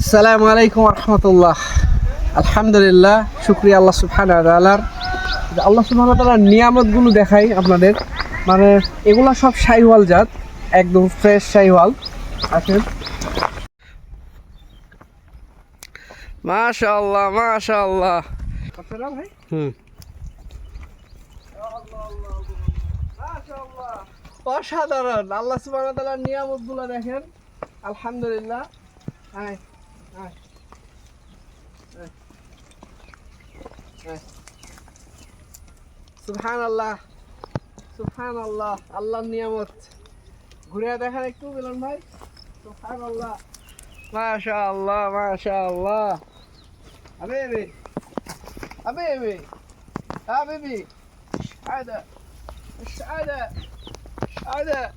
আসসালামু আলাইকুম রহমতুল্লাহ আলহামদুলিল্লাহ শুক্রিয়া আল্লাহ সুবহান আল্লাহর আল্লাহ সুবহান তাআলার নিয়ামতগুলো দেখাই আপনাদের। মানে এগুলা সব শাইওয়াল জাত একদম ফ্রেশ শাইওয়াল। আছেন মাশাআল্লাহ মাশাআল্লাহ। ভাই? হুম। অসাধারণ। আল্লাহ সুবহানাহু ওয়া তাআলার নিয়ামতগুলো দেখেন। আলহামদুলিল্লাহ। আয়। সুবহান আল্লাহ সুবহান আল্লাহ আল্লাহর নিয়ামত ঘুরে দেখেন একটু মিলন ভাই সুবহান আল্লাহ মাশা আল্লাহ মাশা আল্লাহ হাবিবি হাবিবি হাবিবি هذا ايش هذا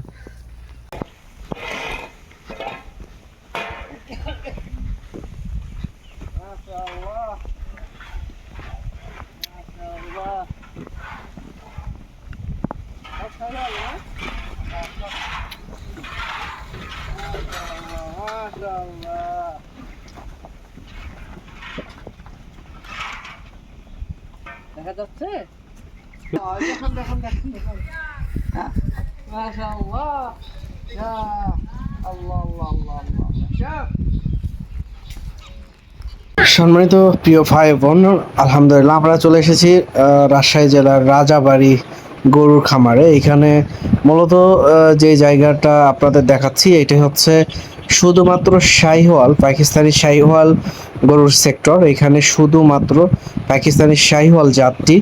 Maşallah. Maşallah. Kaç tane var lan? Maşallah. Maşallah. দেখা যাচ্ছে দেখান দেখান দেখান দেখান মাশাআল্লাহ ইয়া আল্লাহ আল্লাহ আল্লাহ সম্মানিত প্রিয় ভাই বোন, আলহামদুলিল্লাহ আমরা চলে এসেছি রাজশাহী জেলার রাজাবাড়ি গরুর খামারে। এখানে মূলত যে জায়গাটা আপনাদের দেখাচ্ছি, এটা হচ্ছে শুধুমাত্র শাহিওয়াল, পাকিস্তানি শাহিওয়াল গরুর সেক্টর। এখানে শুধুমাত্র পাকিস্তানি শাহিওয়াল জাতটি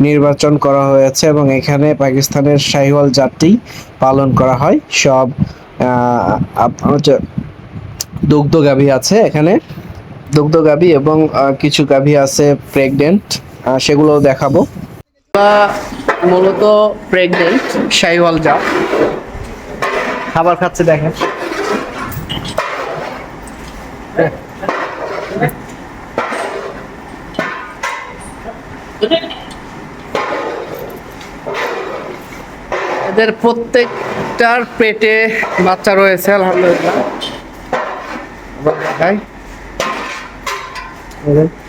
নির্বাচন করা হয়েছে এবং এখানে পাকিস্তানের শাহিওয়াল জাতটি পালন করা হয়। সব আপনার আপ- হচ্ছে দুগ্ধ গাভী আছে এখানে। দুগ্ধ গাভী এবং কিছু গাভী আছে প্রেগনেন্ট সেগুলো দেখাবো। মূলত প্রেগনেন্ট শাইওয়াল যা খাবার খাচ্ছে, দেখেন। এদের প্রত্যেকটার পেটে বাচ্চা রয়েছে, আলহামদুলিল্লাহ। আবার দেখাই দেখেন।